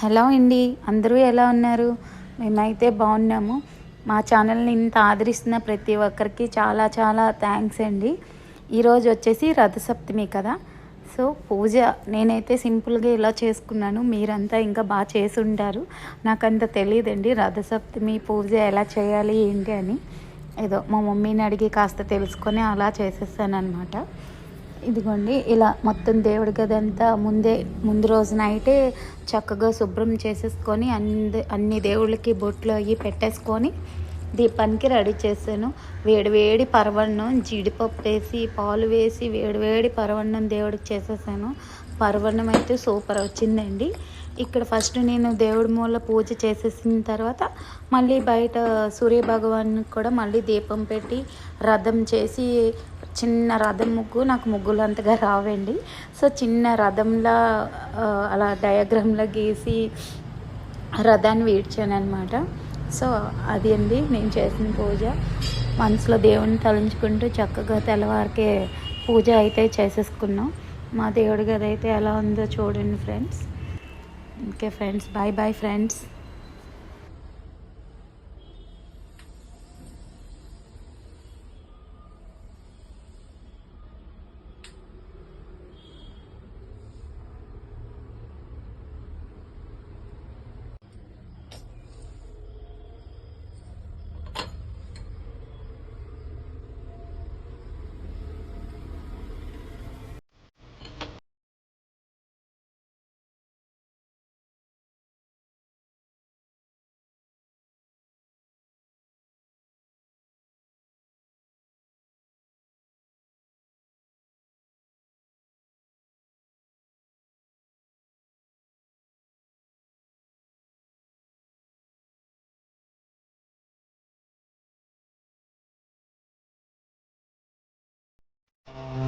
Hello అండి అందరూ ఎలా ఉన్నారు? మేమైతే బాగున్నాము. మా ఛానల్ని ఇంత ఆదరిస్తున్న ప్రతి ఒక్కరికి చాలా చాలా థ్యాంక్స్ అండి. ఈరోజు వచ్చేసి రథసప్తమి కదా. సో పూజ నేనైతే సింపుల్గా ఇలా చేసుకున్నాను. మీరంతా ఇంకా బాగా చేసి ఉంటారు. నాకంత తెలియదండి రథసప్తమి పూజ ఎలా చేయాలి ఏంటి అని. ఏదో మా మమ్మీని అడిగి కాస్త తెలుసుకొని అలా చేసేసాను అనమాట ఇదిగోండి ఇలా మొత్తం దేవుడి గది అంతా ముందే ముందు రోజు నైటే చక్కగా శుభ్రం చేసేసుకొని అన్ని అన్ని దేవుళ్ళకి బొట్లు అవి పెట్టేసుకొని దీపానికి రెడీ చేశాను. వేడివేడి పరవన్నం జీడిపప్పు వేసి పాలు వేసి వేడివేడి పరవన్నం దేవుడికి చేసేసాను. పరవన్నం అయితే సూపర్ వచ్చిందండి. ఇక్కడ ఫస్ట్ నేను దేవుడి మూల పూజ చేసేసిన తర్వాత మళ్ళీ బయట సూర్య భగవాన్కి కూడా మళ్ళీ దీపం పెట్టి రథం చేసి చిన్న రథం ముగ్గు నాకు ముగ్గులు అంతగా రావండి. సో చిన్న రథంలా అలా డయాగ్రామ్లా గీసి రథాన్ని వీడ్చాను అనమాట సో అది అండి నేను చేసిన పూజ. మనసులో దేవుని తలంచుకుంటూ చక్కగా తెల్లవారికే పూజ అయితే చేసేసుకున్నాం. మా దేవుడి గది అయితే ఎలా ఉందో చూడండి friends. Okay friends. Bye bye friends.